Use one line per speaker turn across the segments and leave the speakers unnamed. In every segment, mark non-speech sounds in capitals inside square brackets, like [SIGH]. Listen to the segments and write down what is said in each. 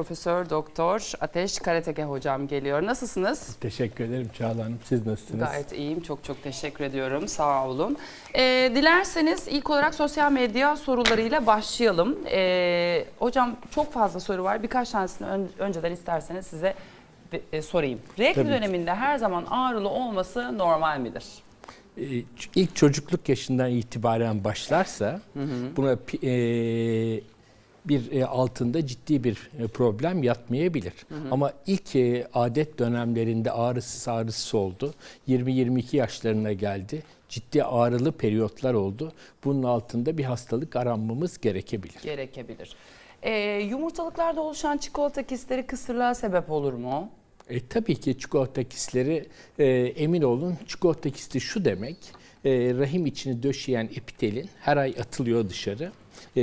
Profesör Doktor Ateş Karateke hocam geliyor. Nasılsınız?
Teşekkür ederim Çağla Hanım. Siz nasılsınız?
Gayet iyiyim. Çok çok teşekkür ediyorum. Sağ olun. Ee, dilerseniz ilk olarak sosyal medya sorularıyla başlayalım. Ee, hocam çok fazla soru var. Birkaç tanesini ön- önceden isterseniz size e, sorayım. Regl döneminde her zaman ağrılı olması normal midir?
Ee, İlk çocukluk yaşından itibaren başlarsa buna pi- e, bir e, altında ciddi bir e, problem yatmayabilir. Ama ilk e, adet dönemlerinde ağrısız ağrısız oldu. 20-22 yaşlarına geldi. Ciddi ağrılı periyotlar oldu. Bunun altında bir hastalık aranmamız gerekebilir.
Gerekebilir. Ee, yumurtalıklarda oluşan çikolata kistleri kısırlığa sebep olur mu?
E, tabii ki çikolata kistleri e, emin olun çikolata kisti şu demek e, rahim içini döşeyen epitelin her ay atılıyor dışarı. E,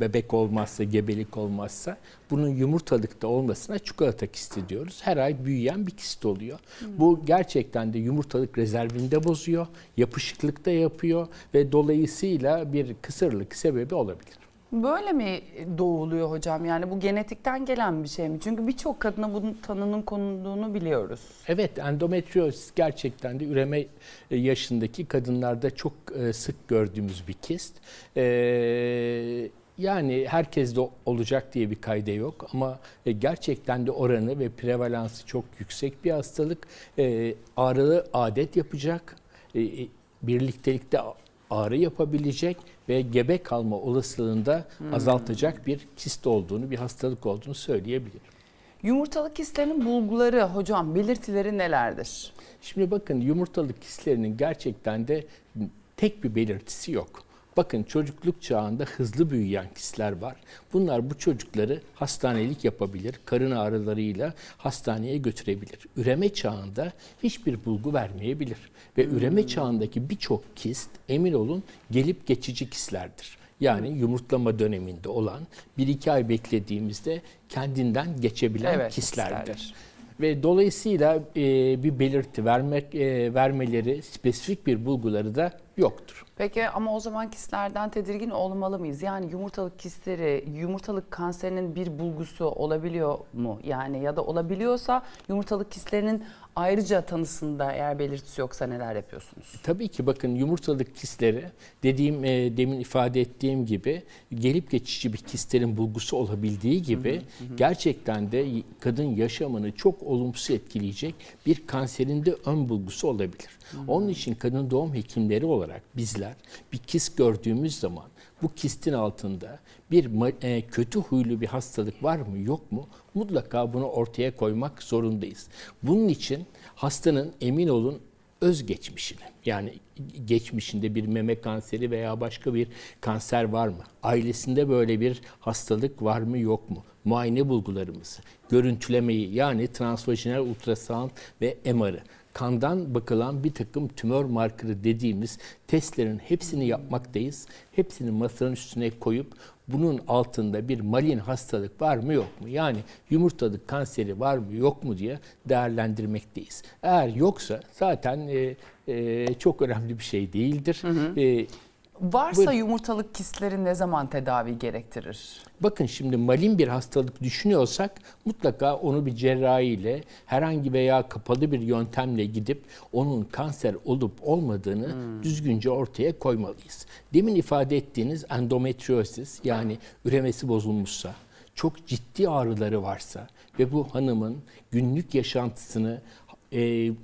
bebek olmazsa, gebelik olmazsa bunun yumurtalıkta olmasına çikolata kisti diyoruz. Her ay büyüyen bir kist oluyor. Bu gerçekten de yumurtalık rezervinde bozuyor, yapışıklık da yapıyor ve dolayısıyla bir kısırlık sebebi olabilir.
Böyle mi doğuluyor hocam? Yani bu genetikten gelen bir şey mi? Çünkü birçok kadına bunun tanının konulduğunu biliyoruz.
Evet, endometriosis gerçekten de üreme e, yaşındaki kadınlarda çok e, sık gördüğümüz bir kist. Ee, yani herkes de olacak diye bir kayda yok ama e, gerçekten de oranı ve prevalansı çok yüksek bir hastalık. Ee, ağrılı adet yapacak, e, e, birliktelikte ağrı yapabilecek ve gebe kalma olasılığını da azaltacak bir kist olduğunu, bir hastalık olduğunu söyleyebilirim.
Yumurtalık kistlerinin bulguları hocam belirtileri nelerdir?
Şimdi bakın yumurtalık kistlerinin gerçekten de tek bir belirtisi yok. Bakın çocukluk çağında hızlı büyüyen kistler var. Bunlar bu çocukları hastanelik yapabilir. Karın ağrılarıyla hastaneye götürebilir. Üreme çağında hiçbir bulgu vermeyebilir. Ve üreme çağındaki birçok kist emin olun gelip geçici kistlerdir. Yani yumurtlama döneminde olan 1-2 ay beklediğimizde kendinden geçebilen
Evet,
kistlerdir.
kistlerdir.
Ve dolayısıyla e, bir belirti vermek e, vermeleri spesifik bir bulguları da yoktur.
Peki ama o zaman kistlerden tedirgin olmalı mıyız? Yani yumurtalık kistleri, yumurtalık kanserinin bir bulgusu olabiliyor mu? Yani ya da olabiliyorsa yumurtalık kistlerinin ayrıca tanısında eğer belirtisi yoksa neler yapıyorsunuz?
Tabii ki bakın yumurtalık kistleri dediğim e, demin ifade ettiğim gibi gelip geçici bir kistlerin bulgusu olabildiği gibi gerçekten de kadın yaşamını çok olumsuz etkileyecek bir kanserin de ön bulgusu olabilir. Onun için kadın doğum hekimleri olarak bizler bir kist gördüğümüz zaman bu kistin altında bir e, kötü huylu bir hastalık var mı yok mu mutlaka bunu ortaya koymak zorundayız. Bunun için hastanın emin olun özgeçmişini yani geçmişinde bir meme kanseri veya başka bir kanser var mı? Ailesinde böyle bir hastalık var mı yok mu? Muayene bulgularımızı, görüntülemeyi yani transvajinal ultrasound ve MR'ı kandan bakılan bir takım tümör markeri dediğimiz testlerin hepsini yapmaktayız. Hepsini masanın üstüne koyup bunun altında bir malin hastalık var mı yok mu? Yani yumurtalık kanseri var mı yok mu diye değerlendirmekteyiz. Eğer yoksa zaten e, e, çok önemli bir şey değildir. E,
Varsa
Buyurun.
yumurtalık kistleri ne zaman tedavi gerektirir?
Bakın şimdi malin bir hastalık düşünüyorsak mutlaka onu bir cerrahiyle herhangi veya kapalı bir yöntemle gidip onun kanser olup olmadığını düzgünce ortaya koymalıyız. Demin ifade ettiğiniz endometriosis yani üremesi bozulmuşsa, çok ciddi ağrıları varsa ve bu hanımın günlük yaşantısını e,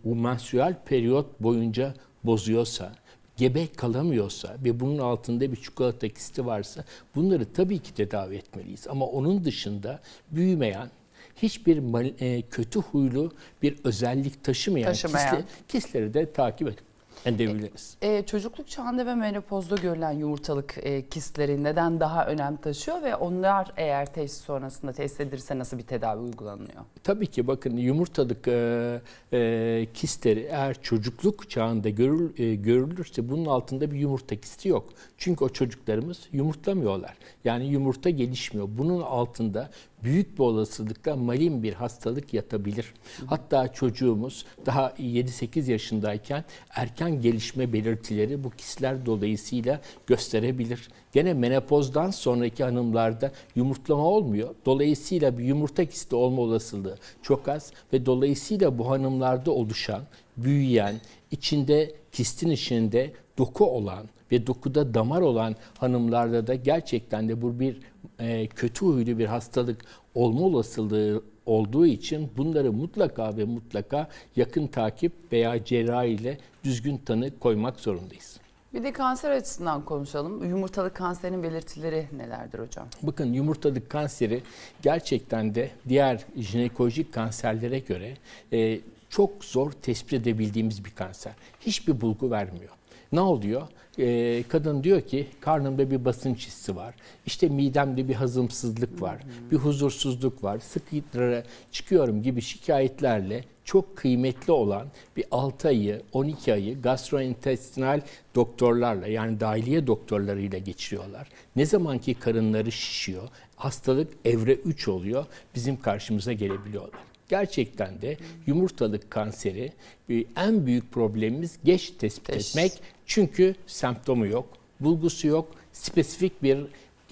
bu menstrual periyot boyunca bozuyorsa, gebe kalamıyorsa ve bunun altında bir çikolata kisti varsa bunları tabii ki tedavi etmeliyiz. Ama onun dışında büyümeyen, hiçbir e, kötü huylu bir özellik taşımayan,
Taşımayan.
Kistleri, kistleri de takip ed- edebiliriz.
Ee, çocukluk çağında ve menopozda görülen yumurtalık e, kistleri neden daha önem taşıyor ve onlar eğer teşhis sonrasında test edilirse nasıl bir tedavi uygulanıyor?
Tabii ki bakın yumurtalık e, e, kistleri eğer çocukluk çağında görül, e, görülürse bunun altında bir yumurta kisti yok. Çünkü o çocuklarımız yumurtlamıyorlar. Yani yumurta gelişmiyor. Bunun altında büyük bir olasılıkla malin bir hastalık yatabilir. Hatta çocuğumuz daha 7-8 yaşındayken erken gelişme belirtileri bu kistler dolayısıyla gösterebilir. Gene menopozdan sonraki hanımlarda yumurtlama olmuyor. Dolayısıyla bir yumurta kisti olma olasılığı çok az ve dolayısıyla bu hanımlarda oluşan, büyüyen, içinde kistin içinde doku olan ve dokuda damar olan hanımlarda da gerçekten de bu bir e, kötü huylu bir hastalık olma olasılığı olduğu için bunları mutlaka ve mutlaka yakın takip veya cerrahi ile düzgün tanı koymak zorundayız.
Bir de kanser açısından konuşalım. Yumurtalık kanserinin belirtileri nelerdir hocam?
Bakın yumurtalık kanseri gerçekten de diğer jinekolojik kanserlere göre e, çok zor tespit edebildiğimiz bir kanser. Hiçbir bulgu vermiyor. Ne oluyor? Ee, kadın diyor ki karnımda bir basınç hissi var. İşte midemde bir hazımsızlık var. Bir huzursuzluk var. Sık idrara çıkıyorum gibi şikayetlerle çok kıymetli olan bir 6 ayı, 12 ayı gastrointestinal doktorlarla yani dahiliye doktorlarıyla geçiriyorlar. Ne zamanki karınları şişiyor, hastalık evre 3 oluyor, bizim karşımıza gelebiliyorlar. Gerçekten de yumurtalık kanseri bir en büyük problemimiz geç tespit
Teşhis.
etmek. Çünkü semptomu yok, bulgusu yok, spesifik bir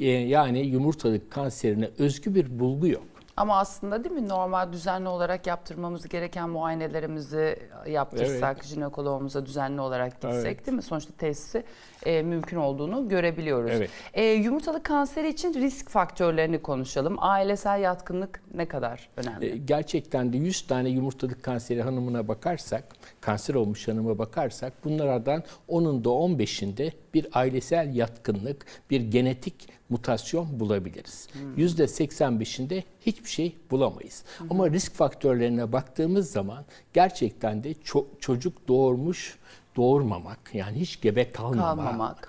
e, yani yumurtalık kanserine özgü bir bulgu yok.
Ama aslında değil mi normal düzenli olarak yaptırmamız gereken muayenelerimizi yaptırsak, jinekoloğumuza düzenli olarak gitsek
Evet.
değil mi? Sonuçta tesisi e, mümkün olduğunu görebiliyoruz.
Evet.
E, yumurtalık kanseri için risk faktörlerini konuşalım. Ailesel yatkınlık ne kadar önemli?
E, Gerçekten de 100 tane yumurtalık kanseri hanımına bakarsak, kanser olmuş hanıma bakarsak bunlardan 10'unda 15'inde bir ailesel yatkınlık, bir genetik mutasyon bulabiliriz. %85'inde hiçbir şey bulamayız. Ama risk faktörlerine baktığımız zaman gerçekten de ço- çocuk doğurmuş, doğurmamak yani hiç gebe kalmamak,
Kalmamak.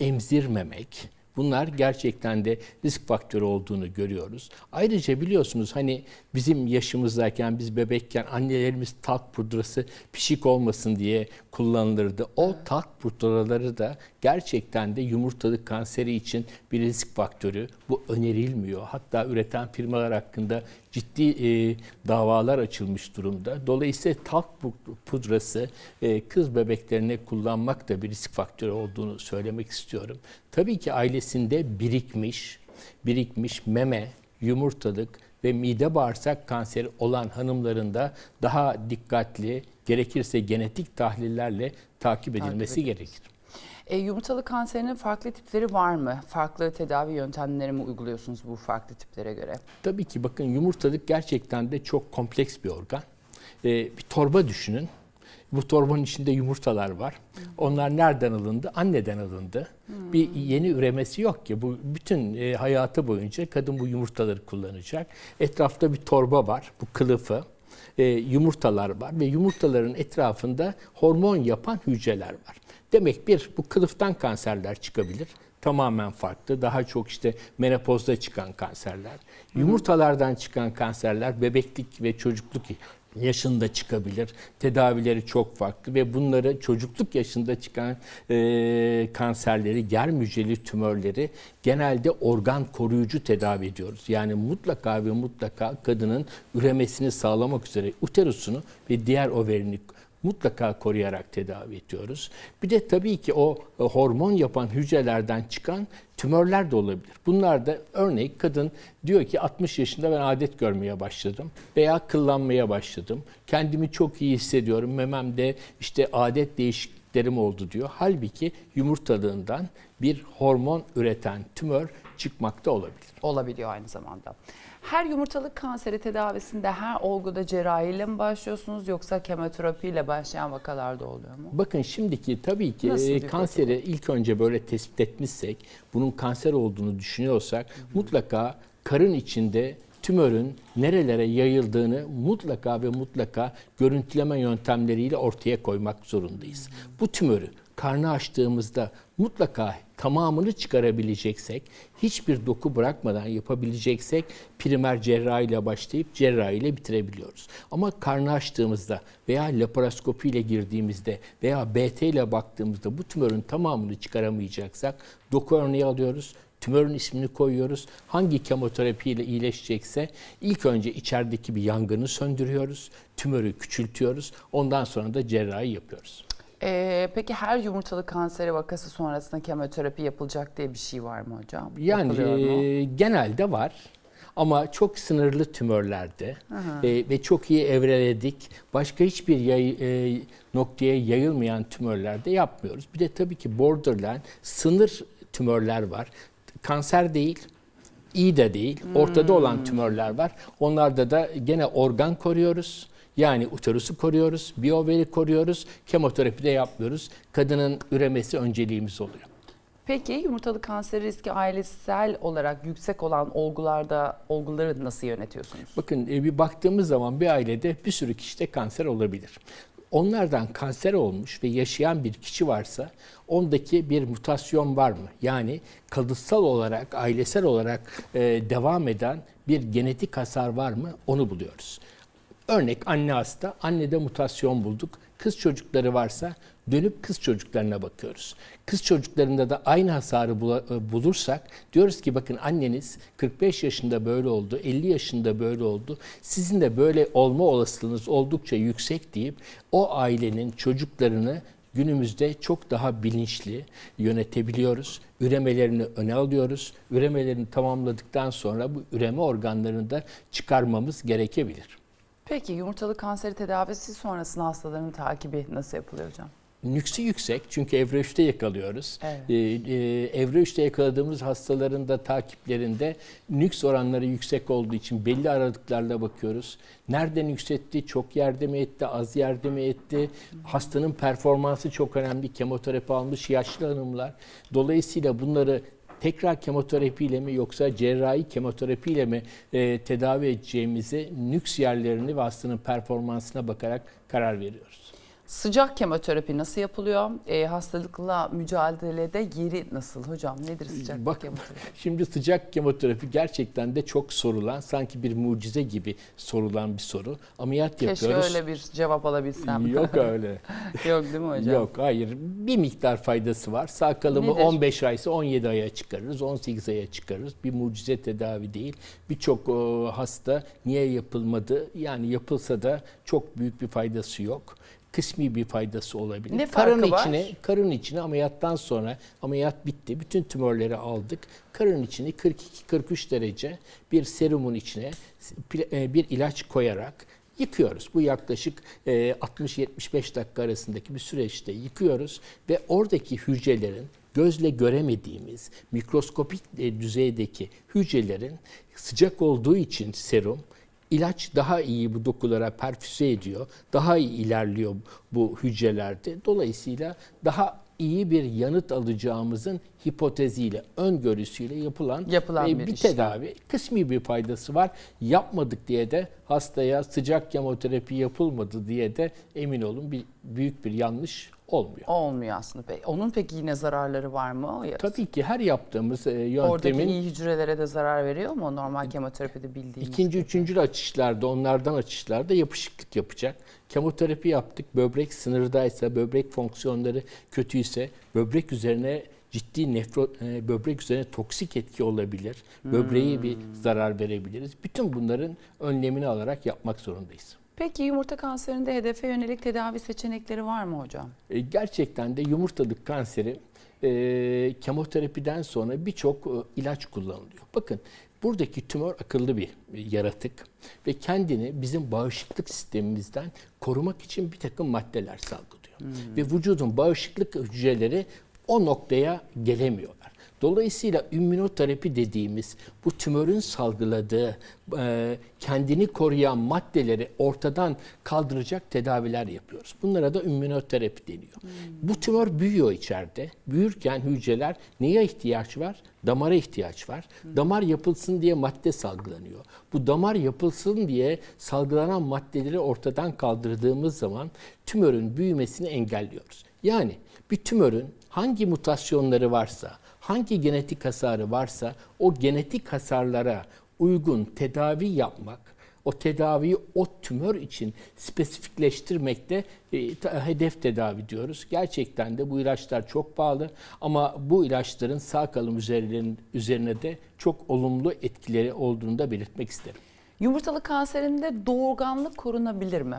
emzirmemek bunlar gerçekten de risk faktörü olduğunu görüyoruz. Ayrıca biliyorsunuz hani bizim yaşımızdayken biz bebekken annelerimiz talk pudrası pişik olmasın diye kullanılırdı. O talk pudraları da gerçekten de yumurtalık kanseri için bir risk faktörü. Bu önerilmiyor. Hatta üreten firmalar hakkında ciddi e, davalar açılmış durumda. Dolayısıyla talk pu- pudrası e, kız bebeklerine kullanmak da bir risk faktörü olduğunu söylemek istiyorum. Tabii ki ailesinde birikmiş, birikmiş meme, yumurtalık ve mide bağırsak kanseri olan hanımların da daha dikkatli, gerekirse genetik tahlillerle takip edilmesi gerekir.
E, yumurtalık kanserinin farklı tipleri var mı? Farklı tedavi yöntemleri mi uyguluyorsunuz bu farklı tiplere göre?
Tabii ki bakın yumurtalık gerçekten de çok kompleks bir organ. Ee, bir torba düşünün. Bu torbanın içinde yumurtalar var. Onlar nereden alındı? Anneden alındı. Bir yeni üremesi yok ki. Bu bütün e, hayatı boyunca kadın bu yumurtaları kullanacak. Etrafta bir torba var. Bu kılıfı. E, yumurtalar var ve yumurtaların etrafında hormon yapan hücreler var. Demek bir bu kılıftan kanserler çıkabilir tamamen farklı. Daha çok işte menopozda çıkan kanserler. Yumurtalardan çıkan kanserler bebeklik ve çocukluk yaşında çıkabilir. Tedavileri çok farklı ve bunları çocukluk yaşında çıkan e, kanserleri, germ hücreli tümörleri genelde organ koruyucu tedavi ediyoruz. Yani mutlaka ve mutlaka kadının üremesini sağlamak üzere uterusunu ve diğer overini mutlaka koruyarak tedavi ediyoruz. Bir de tabii ki o e, hormon yapan hücrelerden çıkan tümörler de olabilir. Bunlar da örneğin kadın diyor ki 60 yaşında ben adet görmeye başladım veya kıllanmaya başladım. Kendimi çok iyi hissediyorum. Mememde işte adet değişikliklerim oldu diyor. Halbuki yumurtalığından bir hormon üreten tümör çıkmakta olabilir.
Olabiliyor aynı zamanda. Her yumurtalık kanseri tedavisinde her olguda cerrahiyle mi başlıyorsunuz yoksa kemoterapiyle başlayan vakalarda oluyor mu?
Bakın şimdiki tabii ki
Nasıl
e, kanseri ilk önce böyle tespit etmişsek, bunun kanser olduğunu düşünüyorsak mutlaka karın içinde tümörün nerelere yayıldığını mutlaka ve mutlaka görüntüleme yöntemleriyle ortaya koymak zorundayız. Bu tümörü karnı açtığımızda mutlaka tamamını çıkarabileceksek, hiçbir doku bırakmadan yapabileceksek primer cerrahiyle başlayıp cerrahiyle bitirebiliyoruz. Ama karnı açtığımızda veya laparoskopi ile girdiğimizde veya BT ile baktığımızda bu tümörün tamamını çıkaramayacaksak doku örneği alıyoruz. Tümörün ismini koyuyoruz. Hangi kemoterapiyle iyileşecekse ilk önce içerideki bir yangını söndürüyoruz. Tümörü küçültüyoruz. Ondan sonra da cerrahi yapıyoruz.
Ee, peki her yumurtalık kanseri vakası sonrasında kemoterapi yapılacak diye bir şey var mı hocam?
Yani e, genelde var. Ama çok sınırlı tümörlerde e, ve çok iyi evreledik. Başka hiçbir yay- e, noktaya yayılmayan tümörlerde yapmıyoruz. Bir de tabii ki borderline sınır tümörler var. Kanser değil, iyi de değil, ortada olan tümörler var. Onlarda da gene organ koruyoruz. Yani uterusu koruyoruz, biyoveri koruyoruz, kemoterapi de yapmıyoruz. Kadının üremesi önceliğimiz oluyor.
Peki yumurtalık kanseri riski ailesel olarak yüksek olan olgularda olguları nasıl yönetiyorsunuz?
Bakın e, bir baktığımız zaman bir ailede bir sürü kişide kanser olabilir. Onlardan kanser olmuş ve yaşayan bir kişi varsa ondaki bir mutasyon var mı? Yani kalıtsal olarak, ailesel olarak e, devam eden bir genetik hasar var mı? Onu buluyoruz. Örnek anne hasta, annede mutasyon bulduk. Kız çocukları varsa dönüp kız çocuklarına bakıyoruz. Kız çocuklarında da aynı hasarı e, bulursak diyoruz ki bakın anneniz 45 yaşında böyle oldu, 50 yaşında böyle oldu. Sizin de böyle olma olasılığınız oldukça yüksek deyip o ailenin çocuklarını günümüzde çok daha bilinçli yönetebiliyoruz. Üremelerini öne alıyoruz. Üremelerini tamamladıktan sonra bu üreme organlarını da çıkarmamız gerekebilir.
Peki yumurtalık kanseri tedavisi sonrasında hastaların takibi nasıl yapılıyor hocam?
Nüksü yüksek çünkü evre 3'te yakalıyoruz.
Evet.
Ee, e, evre 3'te yakaladığımız hastaların da takiplerinde nüks oranları yüksek olduğu için belli aralıklarla bakıyoruz. Nereden yükseltti, çok yerde mi etti, az yerde mi etti? Hastanın performansı çok önemli. Kemoterapi almış yaşlı hanımlar. Dolayısıyla bunları tekrar kemoterapiyle mi yoksa cerrahi kemoterapiyle mi e, tedavi edeceğimizi nüks yerlerini ve hastanın performansına bakarak karar veriyoruz.
Sıcak kemoterapi nasıl yapılıyor? Ee, hastalıkla mücadelede yeri nasıl hocam? Nedir sıcak
Bak-
kemoterapi? [LAUGHS]
Şimdi sıcak kemoterapi gerçekten de çok sorulan, sanki bir mucize gibi sorulan bir soru. Ameliyat
Keşke
yapıyoruz.
öyle bir cevap alabilsem.
Yok [LAUGHS] öyle.
Yok değil mi hocam?
Yok hayır. Bir miktar faydası var. Sağ kalımı
Nedir?
15 aysa 17 aya çıkarırız, 18 aya çıkarırız. Bir mucize tedavi değil. Birçok e, hasta niye yapılmadı? Yani yapılsa da çok büyük bir faydası yok. Kısmi bir faydası olabilir.
Ne
karın
farkı var?
içine, karın içine ameliyattan sonra ameliyat bitti. Bütün tümörleri aldık. Karın içini 42-43 derece bir serumun içine e, bir ilaç koyarak yıkıyoruz. Bu yaklaşık e, 60-75 dakika arasındaki bir süreçte yıkıyoruz ve oradaki hücrelerin gözle göremediğimiz mikroskopik e, düzeydeki hücrelerin sıcak olduğu için serum ilaç daha iyi bu dokulara perfüze ediyor. Daha iyi ilerliyor bu hücrelerde. Dolayısıyla daha iyi bir yanıt alacağımızın hipoteziyle, öngörüsüyle yapılan,
Yapılan
e,
bir
bir tedavi. Kısmi bir faydası var. Yapmadık diye de hastaya sıcak kemoterapi yapılmadı diye de emin olun bir büyük bir yanlış olmuyor.
Olmuyor aslında. Onun peki yine zararları var mı? Ya-
Tabii ki her yaptığımız e,
Oradaki
yöntemin
iyi hücrelere de zarar veriyor mu normal kemoterapide bildiğimiz?
İkinci, üçüncü açışlarda, onlardan açışlarda yapışıklık yapacak. Kemoterapi yaptık. Böbrek sınırdaysa, böbrek fonksiyonları kötüyse, böbrek üzerine ciddi nefro, e, böbrek üzerine toksik etki olabilir. Böbreğe bir zarar verebiliriz. Bütün bunların önlemini alarak yapmak zorundayız.
Peki yumurta kanserinde hedefe yönelik tedavi seçenekleri var mı hocam?
E, Gerçekten de yumurtalık kanseri e, kemoterapiden sonra birçok e, ilaç kullanılıyor. Bakın buradaki tümör akıllı bir e, yaratık ve kendini bizim bağışıklık sistemimizden korumak için bir takım maddeler salgılıyor. Ve vücudun bağışıklık hücreleri o noktaya gelemiyorlar. Dolayısıyla immünoterapi dediğimiz bu tümörün salgıladığı e, kendini koruyan maddeleri ortadan kaldıracak tedaviler yapıyoruz. Bunlara da immünoterapi deniyor. Bu tümör büyüyor içeride. Büyürken hücreler neye ihtiyaç var? Damara ihtiyaç var. Damar yapılsın diye madde salgılanıyor. Bu damar yapılsın diye salgılanan maddeleri ortadan kaldırdığımız zaman tümörün büyümesini engelliyoruz. Yani bir tümörün hangi mutasyonları varsa, hangi genetik hasarı varsa o genetik hasarlara uygun tedavi yapmak, o tedaviyi o tümör için spesifikleştirmekte e, hedef tedavi diyoruz. Gerçekten de bu ilaçlar çok pahalı ama bu ilaçların sağ kalım üzerine, üzerine de çok olumlu etkileri olduğunu da belirtmek isterim.
Yumurtalık kanserinde doğurganlık korunabilir mi?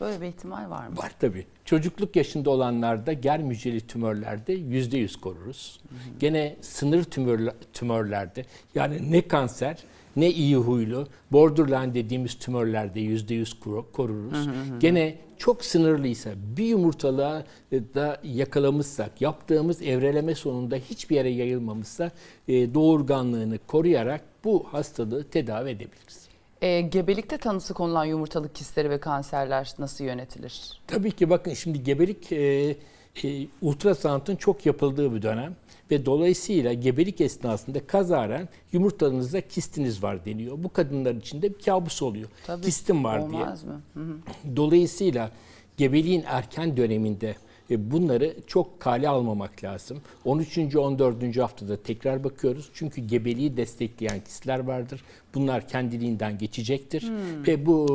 Böyle bir ihtimal var mı?
Var tabii. Çocukluk yaşında olanlarda germ hücreli tümörlerde %100 koruruz. Gene sınır tümörler, tümörlerde yani ne kanser ne iyi huylu borderline dediğimiz tümörlerde %100 koru- koruruz. Gene çok sınırlıysa bir yumurtalığa da yakalamışsak yaptığımız evreleme sonunda hiçbir yere yayılmamışsa e, doğurganlığını koruyarak bu hastalığı tedavi edebiliriz.
E, gebelikte tanısı konulan yumurtalık kistleri ve kanserler nasıl yönetilir?
Tabii ki bakın şimdi gebelik e, e, ultrasonun çok yapıldığı bir dönem ve dolayısıyla gebelik esnasında kazaren yumurtanızda kistiniz var deniyor. Bu kadınlar için de bir kabus oluyor.
Tabii.
Kistim var diye.
Olmaz mı? Hı hı.
Dolayısıyla gebeliğin erken döneminde e, bunları çok kale almamak lazım. 13. 14. haftada tekrar bakıyoruz. Çünkü gebeliği destekleyen kistler vardır. Bunlar kendiliğinden geçecektir. Ve bu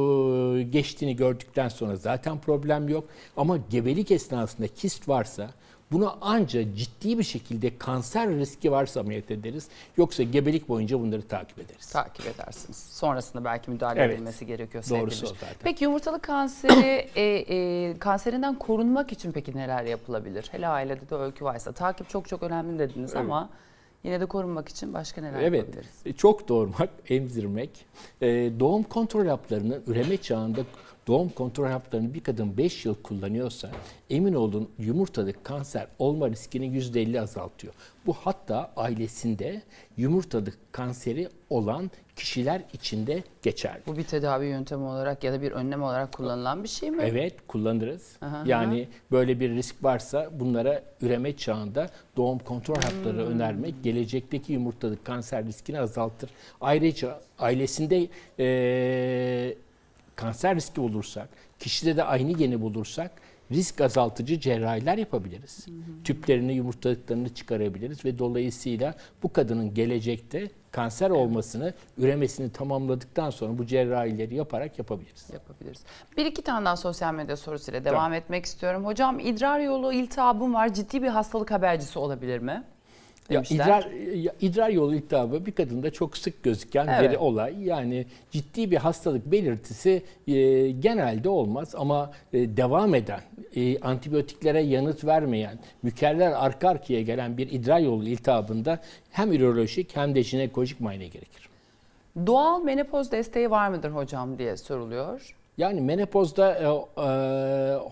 e, geçtiğini gördükten sonra zaten problem yok. Ama gebelik esnasında kist varsa Buna anca ciddi bir şekilde kanser riski varsa ameliyat ederiz. Yoksa gebelik boyunca bunları takip ederiz.
Takip edersiniz. Sonrasında belki müdahale
Evet.
edilmesi gerekiyor.
Doğrusu
sevgili.
o zaten.
Peki yumurtalık kanseri [COUGHS] e, e, kanserinden korunmak için peki neler yapılabilir? Hele ailede de öykü varsa. Takip çok çok önemli dediniz ama yine de korunmak için başka neler
Evet,
yapabiliriz?
e, çok doğurmak, emzirmek, e, doğum kontrol haplarını üreme çağında doğum kontrol haplarını bir kadın 5 yıl kullanıyorsa emin olun yumurtalık kanser olma riskini %50 azaltıyor. Bu hatta ailesinde yumurtalık kanseri olan kişiler içinde geçerli.
Bu bir tedavi yöntemi olarak ya da bir önlem olarak kullanılan bir şey mi?
Evet kullanırız.
Aha.
Yani böyle bir risk varsa bunlara üreme çağında doğum kontrol hapları
Hmm.
önermek gelecekteki yumurtalık kanser riskini azaltır. Ayrıca ailesinde eee, kanser riski bulursak, kişide de aynı geni bulursak risk azaltıcı cerrahiler yapabiliriz. Tüplerini, yumurtalıklarını çıkarabiliriz ve dolayısıyla bu kadının gelecekte kanser olmasını, üremesini tamamladıktan sonra bu cerrahileri yaparak yapabiliriz.
yapabiliriz. Bir iki tane daha sosyal medya sorusuyla devam etmek istiyorum. Hocam idrar yolu iltihabım var. Ciddi bir hastalık habercisi olabilir mi?
Ya
Demişler.
idrar, ya idrar yolu iltihabı bir kadında çok sık gözüken
Evet.
bir olay. Yani ciddi bir hastalık belirtisi e, genelde olmaz ama e, devam eden, e, antibiyotiklere yanıt vermeyen, mükerrer arka arkaya gelen bir idrar yolu iltihabında hem ürolojik hem de jinekolojik muayene gerekir.
Doğal menopoz desteği var mıdır hocam diye soruluyor.
Yani menopozda e, e,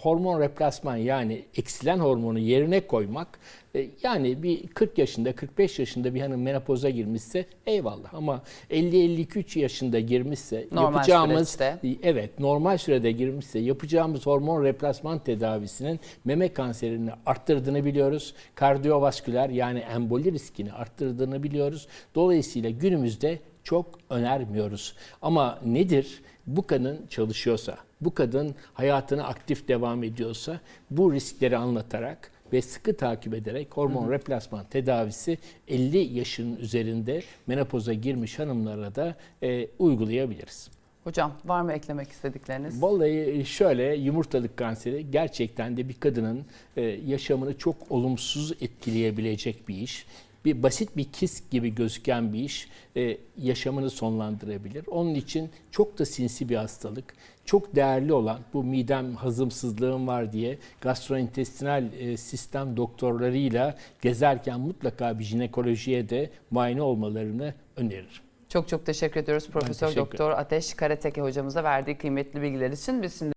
hormon replasman yani eksilen hormonu yerine koymak e, yani bir 40 yaşında 45 yaşında bir hanım menopoza girmişse eyvallah ama 50-53 yaşında girmişse
Normal
yapacağımız
süreçte.
evet normal sürede girmişse yapacağımız hormon replasman tedavisinin meme kanserini arttırdığını biliyoruz. Kardiyovasküler yani emboli riskini arttırdığını biliyoruz. Dolayısıyla günümüzde çok önermiyoruz. Ama nedir? Bu kadın çalışıyorsa, bu kadın hayatına aktif devam ediyorsa bu riskleri anlatarak ve sıkı takip ederek hormon replasman tedavisi 50 yaşın üzerinde menopoza girmiş hanımlara da e, uygulayabiliriz.
Hocam var mı eklemek istedikleriniz?
Vallahi şöyle yumurtalık kanseri gerçekten de bir kadının e, yaşamını çok olumsuz etkileyebilecek bir iş. Bir basit bir kist gibi gözüken bir iş e, yaşamını sonlandırabilir. Onun için çok da sinsi bir hastalık. Çok değerli olan bu midem hazımsızlığım var diye gastrointestinal e, sistem doktorlarıyla gezerken mutlaka bir jinekolojiye de muayene olmalarını öneririm.
Çok çok teşekkür ediyoruz Profesör Doktor Ateş Karateke hocamıza verdiği kıymetli bilgiler için. Biz şimdi